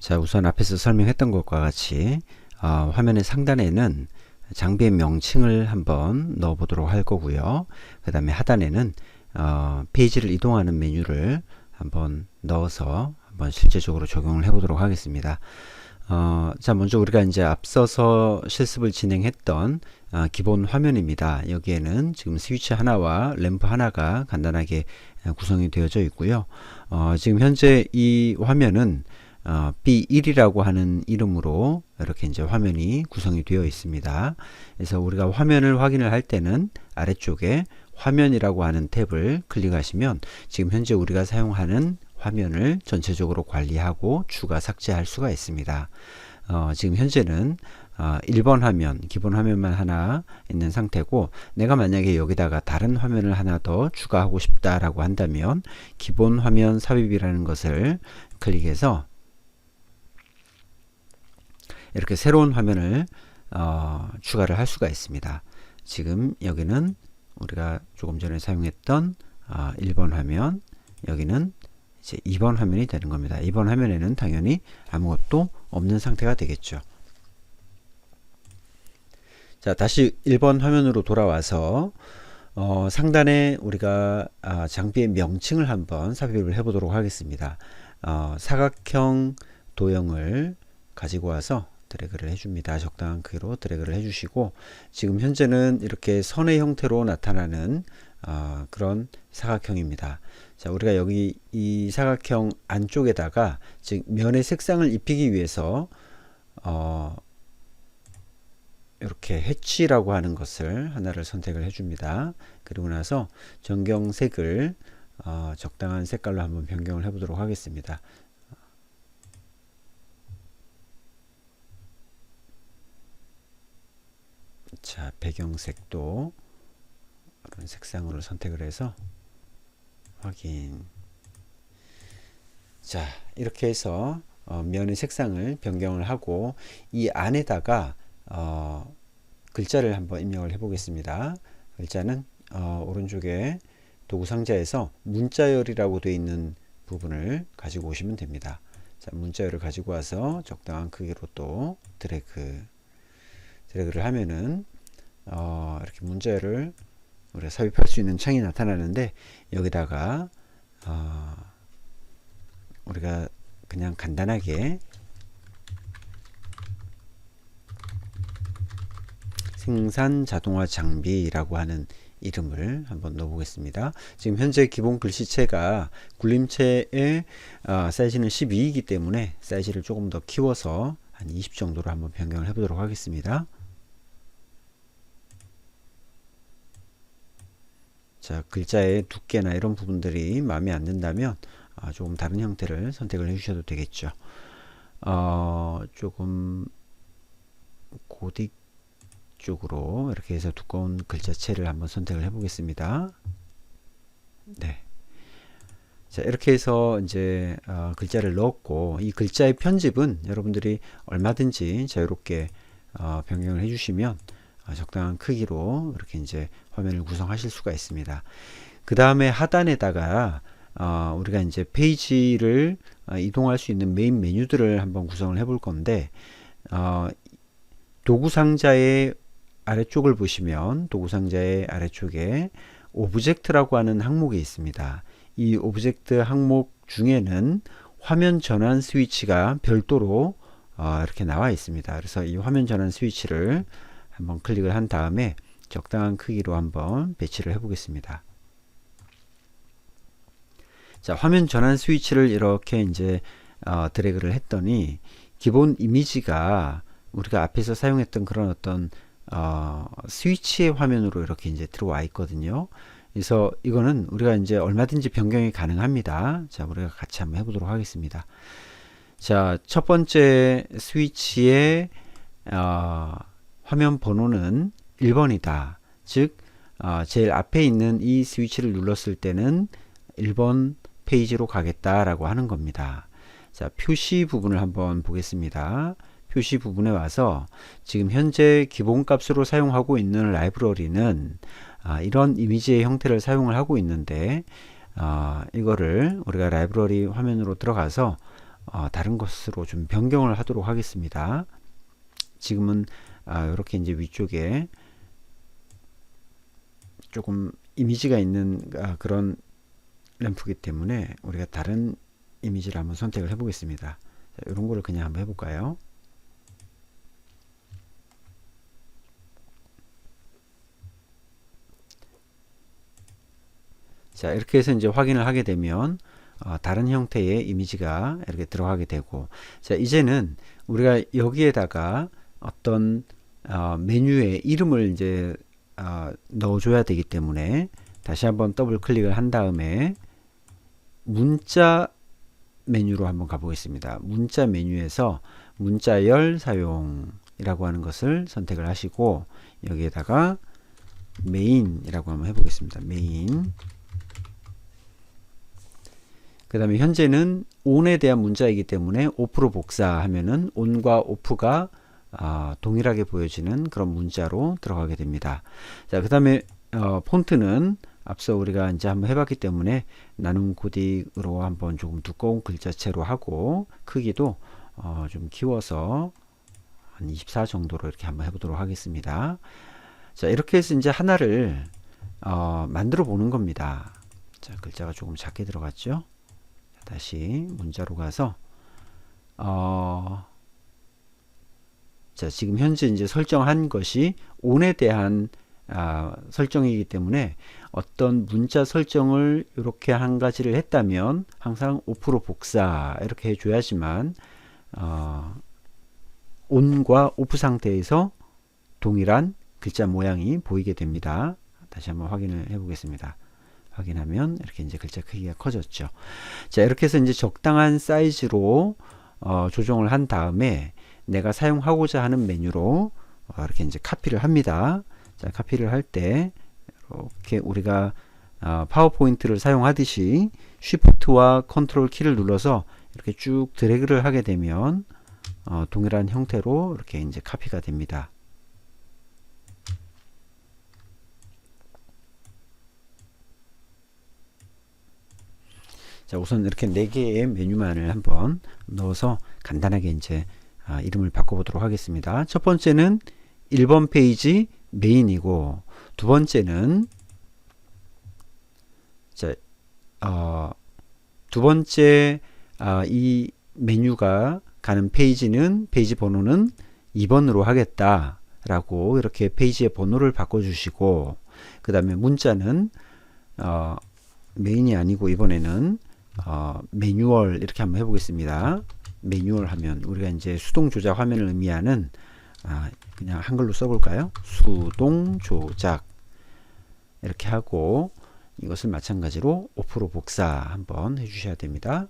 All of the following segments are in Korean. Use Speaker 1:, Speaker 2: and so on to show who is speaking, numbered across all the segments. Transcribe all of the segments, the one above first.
Speaker 1: 자 우선 앞에서 설명했던 것과 같이 어, 화면의 상단에는 장비의 명칭을 한번 넣어 보도록 할 거고요. 그 다음에 하단에는 어, 페이지를 이동하는 메뉴를 한번 넣어서 한번 실제적으로 적용을 해 보도록 하겠습니다. 어, 자 먼저 우리가 이제 앞서서 실습을 진행했던 어, 기본 화면입니다. 여기에는 지금 스위치 하나와 램프 하나가 간단하게 구성이 되어져 있고요. 어, 지금 현재 이 화면은 어, B1이라고 하는 이름으로 이렇게 이제 화면이 구성이 되어 있습니다. 그래서 우리가 화면을 확인을 할 때는 아래쪽에 화면이라고 하는 탭을 클릭하시면 지금 현재 우리가 사용하는 화면을 전체적으로 관리하고 추가 삭제할 수가 있습니다. 어, 지금 현재는 어, 1번 화면, 기본 화면만 하나 있는 상태고 내가 만약에 여기다가 다른 화면을 하나 더 추가하고 싶다라고 한다면 기본 화면 삽입이라는 것을 클릭해서 이렇게 새로운 화면을 어, 추가를 할 수가 있습니다. 지금 여기는 우리가 조금 전에 사용했던 어, 1번 화면 여기는 이제 2번 화면이 되는 겁니다. 2번 화면에는 당연히 아무것도 없는 상태가 되겠죠. 자 다시 1번 화면으로 돌아와서 어, 상단에 우리가 아, 장비의 명칭을 한번 삽입을 해 보도록 하겠습니다. 어, 사각형 도형을 가지고 와서 드래그를 해줍니다. 적당한 크기로 드래그를 해주시고 지금 현재는 이렇게 선의 형태로 나타나는 어, 그런 사각형입니다. 자, 우리가 여기 이 사각형 안쪽에다가 즉 면의 색상을 입히기 위해서 어, 이렇게 해치라고 하는 것을 하나를 선택을 해줍니다. 그리고 나서 전경색을 어, 적당한 색깔로 한번 변경을 해보도록 하겠습니다. 자 배경색도 그런 색상으로 선택을 해서 확인. 자 이렇게 해서 어, 면의 색상을 변경을 하고 이 안에다가 어, 글자를 한번 입력을 해 보겠습니다. 글자는 어, 오른쪽에 도구 상자에서 문자열이라고 되어 있는 부분을 가지고 오시면 됩니다. 자 문자열을 가지고 와서 적당한 크기로 또 드래그 드래그를 하면은 어, 이렇게 문제를 우리가 삽입할 수 있는 창이 나타나는데 여기다가 어, 우리가 그냥 간단하게 생산 자동화 장비라고 하는 이름을 한번 넣어보겠습니다. 지금 현재 기본 글씨체가 굴림체의 어, 사이즈는 12이기 때문에 사이즈를 조금 더 키워서 한 20 정도로 한번 변경을 해보도록 하겠습니다. 자 글자의 두께나 이런 부분들이 마음에 안 든다면 아, 조금 다른 형태를 선택을 해 주셔도 되겠죠 어, 조금 고딕 쪽으로 이렇게 해서 두꺼운 글자체를 한번 선택을 해 보겠습니다 네. 자 이렇게 해서 이제 어, 글자를 넣었고 이 글자의 편집은 여러분들이 얼마든지 자유롭게 어, 변경을 해주시면 어, 적당한 크기로 이렇게 이제 화면을 구성하실 수가 있습니다. 그 다음에 하단에다가 어, 우리가 이제 페이지를 어, 이동할 수 있는 메인 메뉴들을 한번 구성을 해 볼 건데 어, 도구 상자의 아래쪽을 보시면 도구 상자의 아래쪽에 오브젝트라고 하는 항목이 있습니다. 이 오브젝트 항목 중에는 화면 전환 스위치가 별도로 어, 이렇게 나와 있습니다. 그래서 이 화면 전환 스위치를 한번 클릭을 한 다음에 적당한 크기로 한번 배치를 해 보겠습니다. 자, 화면 전환 스위치를 이렇게 이제 어, 드래그를 했더니 기본 이미지가 우리가 앞에서 사용했던 그런 어떤 어, 스위치의 화면으로 이렇게 이제 들어와 있거든요. 그래서 이거는 우리가 이제 얼마든지 변경이 가능합니다. 자, 우리가 같이 한번 해보도록 하겠습니다. 자, 첫 번째 스위치의 어, 화면 번호는 1번이다. 즉 어, 제일 앞에 있는 이 스위치를 눌렀을 때는 1번 페이지로 가겠다라고 하는 겁니다. 자, 표시 부분을 한번 보겠습니다. 표시 부분에 와서 지금 현재 기본값으로 사용하고 있는 라이브러리는 아, 이런 이미지의 형태를 사용을 하고 있는데 아, 이거를 우리가 라이브러리 화면으로 들어가서 어, 다른 것으로 좀 변경을 하도록 하겠습니다. 지금은 아, 이렇게 이제 위쪽에 조금 이미지가 있는 아, 그런 램프이기 때문에 우리가 다른 이미지를 한번 선택을 해 보겠습니다. 이런 거를 그냥 한번 해볼까요? 자 이렇게 해서 이제 확인을 하게 되면 어, 다른 형태의 이미지가 이렇게 들어가게 되고 자 이제는 우리가 여기에다가 어떤 어, 메뉴의 이름을 이제 어, 넣어줘야 되기 때문에 다시 한번 더블 클릭을 한 다음에 문자 메뉴로 한번 가보겠습니다. 문자 메뉴에서 문자열 사용이라고 하는 것을 선택을 하시고 여기에다가 메인이라고 한번 해보겠습니다. 메인 그 다음에 현재는 on에 대한 문자이기 때문에 오프로 복사하면은 on과 오프가 아, 동일하게 보여지는 그런 문자로 들어가게 됩니다. 자, 그 다음에 어, 폰트는 앞서 우리가 이제 한번 해봤기 때문에 나눔 코딩으로 한번 조금 두꺼운 글자체로 하고 크기도 어, 좀 키워서 한 24 정도로 이렇게 한번 해보도록 하겠습니다. 자, 이렇게 해서 이제 하나를 어, 만들어 보는 겁니다. 자, 글자가 조금 작게 들어갔죠? 다시 문자로 가서 어, 자 지금 현재 이제 설정한 것이 on에 대한 아, 설정이기 때문에 어떤 문자 설정을 이렇게 한 가지를 했다면 항상 5% 복사 이렇게 해줘야지만 어, on과 off 상태에서 동일한 글자 모양이 보이게 됩니다. 다시 한번 확인을 해 보겠습니다. 확인하면 이렇게 이제 글자 크기가 커졌죠. 자, 이렇게 해서 이제 적당한 사이즈로 어, 조정을 한 다음에 내가 사용하고자 하는 메뉴로 어, 이렇게 이제 카피를 합니다. 자, 카피를 할 때 이렇게 우리가 어, 파워포인트를 사용하듯이 Shift와 컨트롤 키를 눌러서 이렇게 쭉 드래그를 하게 되면 어, 동일한 형태로 이렇게 이제 카피가 됩니다. 자, 우선 이렇게 네 개의 메뉴만을 한번 넣어서 간단하게 이제 아, 이름을 바꿔보도록 하겠습니다. 첫 번째는 1번 페이지 메인이고 두 번째는 자, 어, 두 번째 아, 이 메뉴가 가는 페이지는 페이지 번호는 2번으로 하겠다 라고 이렇게 페이지의 번호를 바꿔주시고 그 다음에 문자는 어, 메인이 아니고 이번에는 어, 매뉴얼 이렇게 한번 해보겠습니다. 매뉴얼 하면 우리가 이제 수동 조작 화면을 의미하는 아, 그냥 한글로 써볼까요? 수동 조작 이렇게 하고 이것을 마찬가지로 5% 복사 한번 해주셔야 됩니다.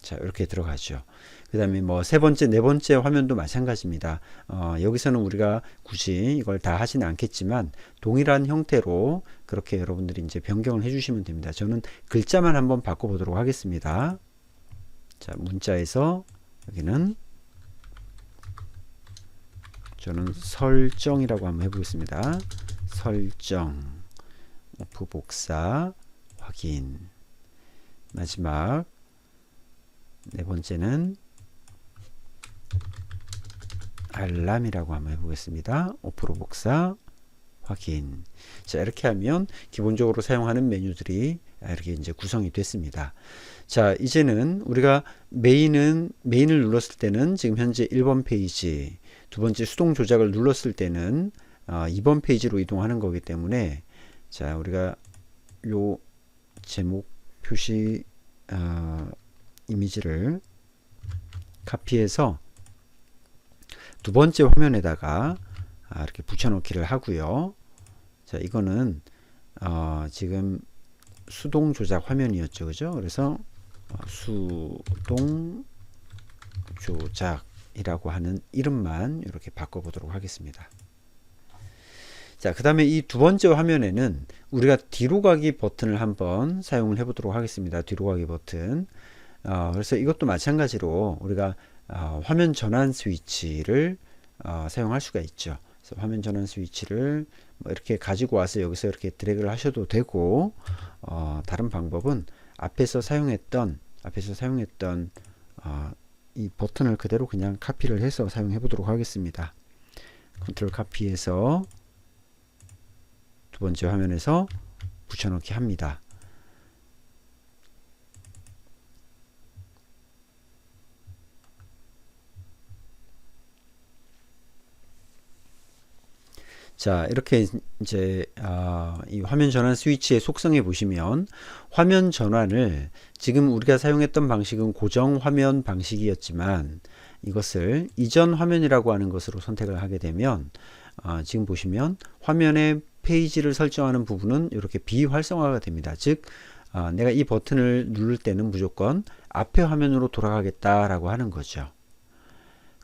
Speaker 1: 자 이렇게 들어가죠. 그 다음에 뭐 세 번째 네 번째 화면도 마찬가지입니다. 어, 여기서는 우리가 굳이 이걸 다 하지는 않겠지만 동일한 형태로 그렇게 여러분들이 이제 변경을 해주시면 됩니다. 저는 글자만 한번 바꿔보도록 하겠습니다. 자 문자에서 여기는 저는 설정이라고 한번 해보겠습니다. 설정 오프 복사 확인 마지막 네 번째는 알람이라고 한번 해보겠습니다. 5% 복사 확인. 자 이렇게 하면 기본적으로 사용하는 메뉴들이 이렇게 이제 구성이 됐습니다. 자 이제는 우리가 메인은 메인을 눌렀을 때는 지금 현재 1번 페이지 두 번째 수동 조작을 눌렀을 때는 어, 2번 페이지로 이동하는 거기 때문에 자 우리가 요 제목 표시 어, 이미지를 카피해서 두 번째 화면에다가 아, 이렇게 붙여넣기를 하고요. 자, 이거는 어, 지금 수동 조작 화면이었죠, 그죠? 그래서 어, 수동 조작이라고 하는 이름만 이렇게 바꿔보도록 하겠습니다. 자, 그 다음에 이 두 번째 화면에는 우리가 뒤로 가기 버튼을 한번 사용을 해보도록 하겠습니다. 뒤로 가기 버튼. 어, 그래서 이것도 마찬가지로 우리가 어, 화면 전환 스위치를 어, 사용할 수가 있죠. 그래서 화면 전환 스위치를 뭐 이렇게 가지고 와서 여기서 이렇게 드래그를 하셔도 되고 어, 다른 방법은 앞에서 사용했던 앞에서 사용했던 어, 이 버튼을 그대로 그냥 카피를 해서 사용해 보도록 하겠습니다. 컨트롤 카피해서 두 번째 화면에서 붙여넣기 합니다. 자 이렇게 이제 어, 이 화면 전환 스위치의 속성에 보시면 화면 전환을 지금 우리가 사용했던 방식은 고정 화면 방식이었지만 이것을 이전 화면이라고 하는 것으로 선택을 하게 되면 어, 지금 보시면 화면의 페이지를 설정하는 부분은 이렇게 비활성화가 됩니다. 즉 어, 내가 이 버튼을 누를 때는 무조건 앞에 화면으로 돌아가겠다라고 하는 거죠.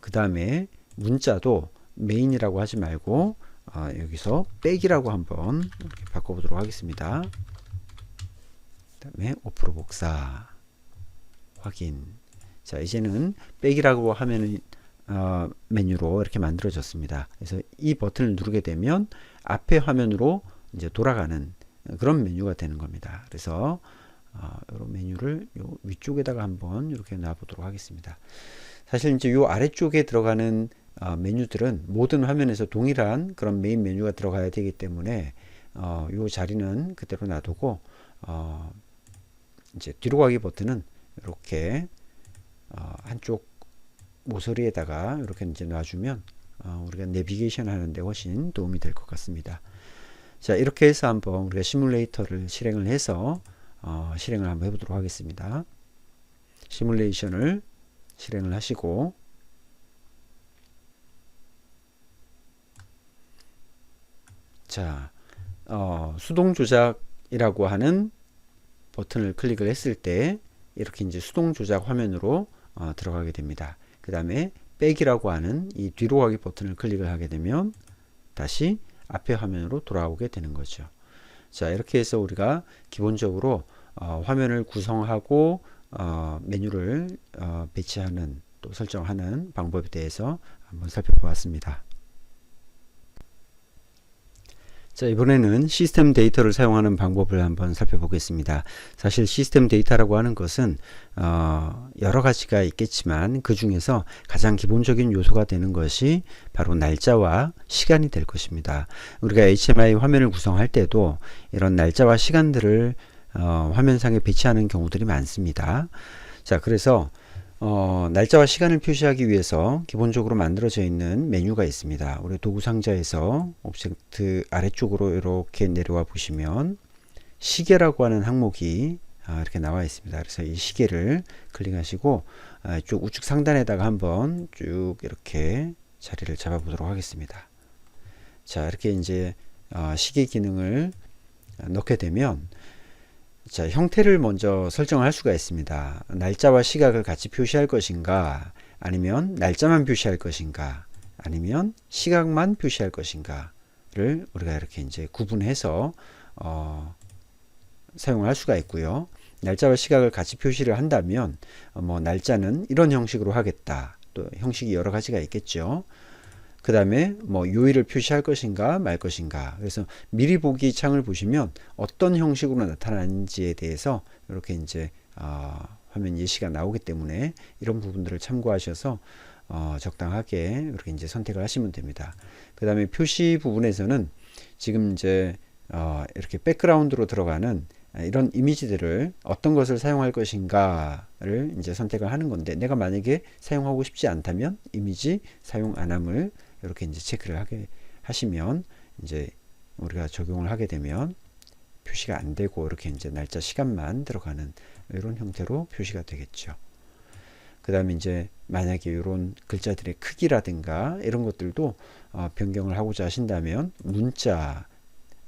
Speaker 1: 그 다음에 문자도 메인이라고 하지 말고 아, 여기서 빼기라고 한번 바꿔보도록 하겠습니다. 그 다음에 5% 복사 확인 자 이제는 빼기라고 하면 어, 메뉴로 이렇게 만들어졌습니다. 그래서 이 버튼을 누르게 되면 앞에 화면으로 이제 돌아가는 그런 메뉴가 되는 겁니다. 그래서 어, 이런 메뉴를 요 위쪽에다가 한번 이렇게 놔보도록 하겠습니다. 사실 이제 요 아래쪽에 들어가는 어, 메뉴들은 모든 화면에서 동일한 그런 메인 메뉴가 들어가야 되기 때문에 어, 요 자리는 그대로 놔두고 어, 이제 뒤로 가기 버튼은 이렇게 어, 한쪽 모서리에다가 이렇게 이제 놔주면 어, 우리가 내비게이션 하는데 훨씬 도움이 될 것 같습니다. 자 이렇게 해서 한번 우리가 시뮬레이터를 실행을 해서 어, 실행을 한번 해보도록 하겠습니다. 시뮬레이션을 실행을 하시고 자, 어, 수동 조작이라고 하는 버튼을 클릭을 했을 때 이렇게 이제 수동 조작 화면으로 어, 들어가게 됩니다. 그 다음에 빼기라고 하는 이 뒤로 가기 버튼을 클릭을 하게 되면 다시 앞에 화면으로 돌아오게 되는 거죠. 자, 이렇게 해서 우리가 기본적으로 어, 화면을 구성하고 어, 메뉴를 어, 배치하는 또 설정하는 방법에 대해서 한번 살펴보았습니다. 자, 이번에는 시스템 데이터를 사용하는 방법을 한번 살펴보겠습니다. 사실 시스템 데이터라고 하는 것은 어, 여러 가지가 있겠지만 그 중에서 가장 기본적인 요소가 되는 것이 바로 날짜와 시간이 될 것입니다. 우리가 HMI 화면을 구성할 때도 이런 날짜와 시간들을 어, 화면상에 배치하는 경우들이 많습니다. 자, 그래서 어, 날짜와 시간을 표시하기 위해서 기본적으로 만들어져 있는 메뉴가 있습니다. 우리 도구 상자에서 오브젝트 아래쪽으로 이렇게 내려와 보시면 시계라고 하는 항목이 아, 이렇게 나와 있습니다. 그래서 이 시계를 클릭하시고 아, 쭉 우측 상단에다가 한번 쭉 이렇게 자리를 잡아 보도록 하겠습니다. 자 이렇게 이제 어, 시계 기능을 넣게 되면 자, 형태를 먼저 설정할 수가 있습니다. 날짜와 시각을 같이 표시할 것인가, 아니면 날짜만 표시할 것인가, 아니면 시각만 표시할 것인가를 우리가 이렇게 이제 구분해서 어, 사용할 수가 있고요. 날짜와 시각을 같이 표시를 한다면 어, 뭐 날짜는 이런 형식으로 하겠다. 또 형식이 여러 가지가 있겠죠. 그 다음에 뭐 요일을 표시할 것인가 말 것인가 그래서 미리 보기 창을 보시면 어떤 형식으로 나타나는지에 대해서 이렇게 이제 어, 화면 예시가 나오기 때문에 이런 부분들을 참고하셔서 어, 적당하게 이렇게 이제 선택을 하시면 됩니다. 그 다음에 표시 부분에서는 지금 이제 어, 이렇게 백그라운드로 들어가는 이런 이미지들을 어떤 것을 사용할 것인가를 이제 선택을 하는 건데 내가 만약에 사용하고 싶지 않다면 이미지 사용 안함을 이렇게 이제 체크를 하게 하시면 이제 우리가 적용을 하게 되면 표시가 안 되고 이렇게 이제 날짜 시간만 들어가는 이런 형태로 표시가 되겠죠. 그 다음에 이제 만약에 이런 글자들의 크기라든가 이런 것들도 어, 변경을 하고자 하신다면 문자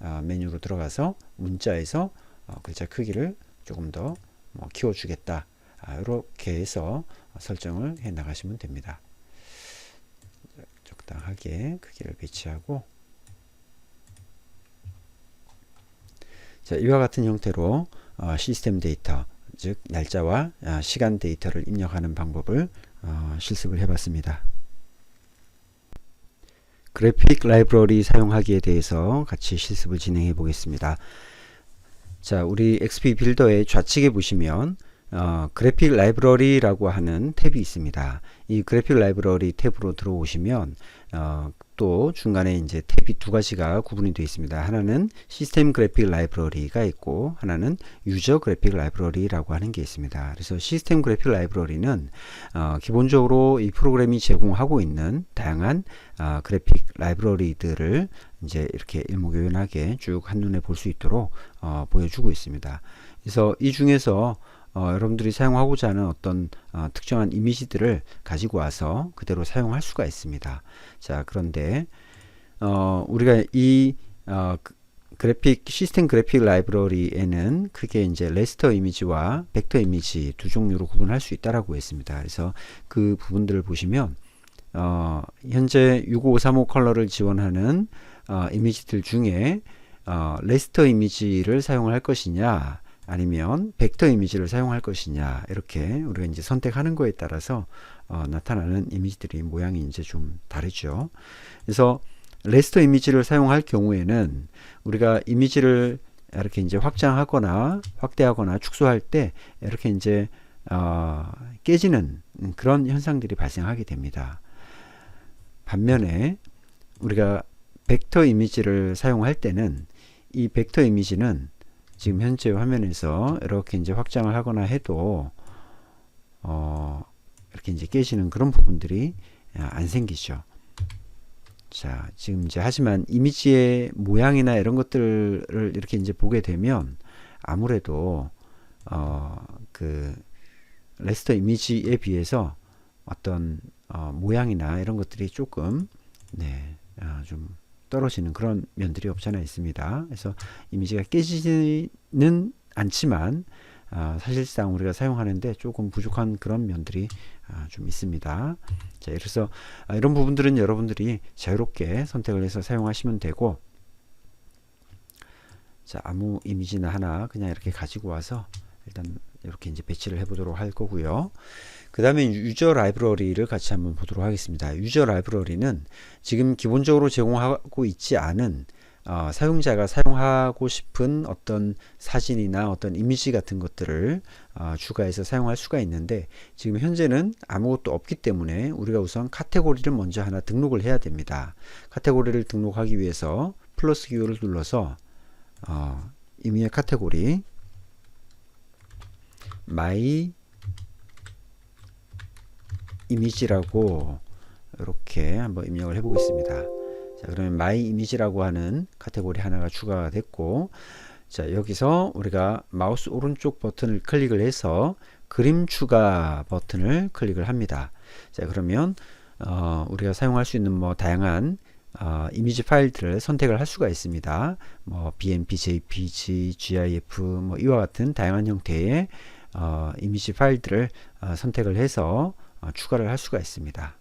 Speaker 1: 어, 메뉴로 들어가서 문자에서 어, 글자 크기를 조금 더 뭐 키워주겠다. 아, 이렇게 해서 설정을 해 나가시면 됩니다. 적당하게 크기를 배치하고 자, 이와 같은 형태로 어, 시스템 데이터 즉 날짜와 아, 시간 데이터를 입력하는 방법을 어, 실습을 해봤습니다. 그래픽 라이브러리 사용하기에 대해서 같이 실습을 진행해 보겠습니다. 자, 우리 XP 빌더의 좌측에 보시면 어, 그래픽 라이브러리라고 하는 탭이 있습니다. 이 그래픽 라이브러리 탭으로 들어오시면 어, 또 중간에 이제 탭이 두 가지가 구분이 되어 있습니다. 하나는 시스템 그래픽 라이브러리가 있고 하나는 유저 그래픽 라이브러리라고 하는 게 있습니다. 그래서 시스템 그래픽 라이브러리는 어, 기본적으로 이 프로그램이 제공하고 있는 다양한 어, 그래픽 라이브러리들을 이제 이렇게 일목요연하게 쭉 한눈에 볼 수 있도록 어, 보여주고 있습니다. 그래서 이 중에서 어, 여러분들이 사용하고자 하는 어떤 어, 특정한 이미지들을 가지고 와서 그대로 사용할 수가 있습니다. 자, 그런데 어, 우리가 이 어, 그- 그래픽 시스템 그래픽 라이브러리에는 크게 이제 레스터 이미지와 벡터 이미지 두 종류로 구분할 수 있다라고 했습니다. 그래서 그 부분들을 보시면 어, 현재 65535 컬러를 지원하는 어, 이미지들 중에 어, 레스터 이미지를 사용할 것이냐 아니면 벡터 이미지를 사용할 것이냐 이렇게 우리가 이제 선택하는 거에 따라서 어, 나타나는 이미지들이 모양이 이제 좀 다르죠. 그래서 레스터 이미지를 사용할 경우에는 우리가 이미지를 이렇게 이제 확장하거나 확대하거나 축소할 때 이렇게 이제 어, 깨지는 그런 현상들이 발생하게 됩니다. 반면에 우리가 벡터 이미지를 사용할 때는 이 벡터 이미지는 지금 현재 화면에서 이렇게 이제 확장을 하거나 해도 어, 이렇게 이제 깨지는 그런 부분들이 아, 안 생기죠. 자, 지금 이제 하지만 이미지의 모양이나 이런 것들을 이렇게 이제 보게 되면 아무래도 어, 그 레스터 이미지에 비해서 어떤 어, 모양이나 이런 것들이 조금 네, 아, 좀 떨어지는 그런 면들이 없잖아 있습니다. 그래서 이미지가 깨지지는 않지만 아, 사실상 우리가 사용하는데 조금 부족한 그런 면들이 아, 좀 있습니다. 자, 그래서 아, 이런 부분들은 여러분들이 자유롭게 선택을 해서 사용하시면 되고 자, 아무 이미지나 하나 그냥 이렇게 가지고 와서 일단 이렇게 이제 배치를 해 보도록 할 거고요. 그 다음에 유저 라이브러리를 같이 한번 보도록 하겠습니다. 유저 라이브러리는 지금 기본적으로 제공하고 있지 않은 어, 사용자가 사용하고 싶은 어떤 사진이나 어떤 이미지 같은 것들을 어, 추가해서 사용할 수가 있는데 지금 현재는 아무것도 없기 때문에 우리가 우선 카테고리를 먼저 하나 등록을 해야 됩니다. 카테고리를 등록하기 위해서 플러스 기호를 눌러서 어, 이미의 카테고리 마이 이미지라고 이렇게 한번 입력을 해 보겠습니다. 자, 그러면 마이 이미지라고 하는 카테고리 하나가 추가가 됐고 자, 여기서 우리가 마우스 오른쪽 버튼을 클릭을 해서 그림 추가 버튼을 클릭을 합니다. 자, 그러면 어, 우리가 사용할 수 있는 뭐 다양한 어, 이미지 파일들을 선택을 할 수가 있습니다. 뭐 BMP, JPG, GIF 뭐 이와 같은 다양한 형태의 어, 이미지 파일들을 어, 선택을 해서 어, 추가를 할 수가 있습니다.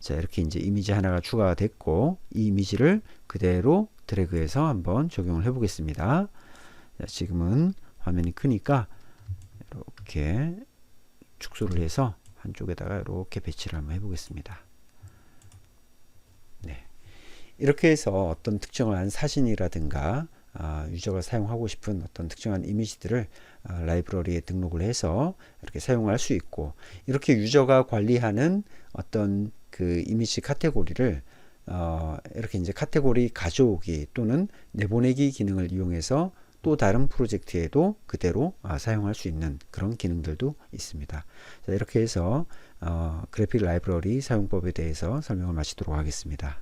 Speaker 1: 자 이렇게 이제 이미지 하나가 추가가 됐고 이 이미지를 그대로 드래그해서 한번 적용을 해 보겠습니다. 자, 지금은 화면이 크니까 이렇게 축소를 해서 한쪽에다가 이렇게 배치를 한번 해 보겠습니다. 네. 이렇게 해서 어떤 특정한 사진이라든가 아, 유저가 사용하고 싶은 어떤 특정한 이미지들을 아, 라이브러리에 등록을 해서 이렇게 사용할 수 있고 이렇게 유저가 관리하는 어떤 그 이미지 카테고리를 어, 이렇게 이제 카테고리 가져오기 또는 내보내기 기능을 이용해서 또 다른 프로젝트에도 그대로 아, 사용할 수 있는 그런 기능들도 있습니다. 자, 이렇게 해서 어, 그래픽 라이브러리 사용법에 대해서 설명을 마치도록 하겠습니다.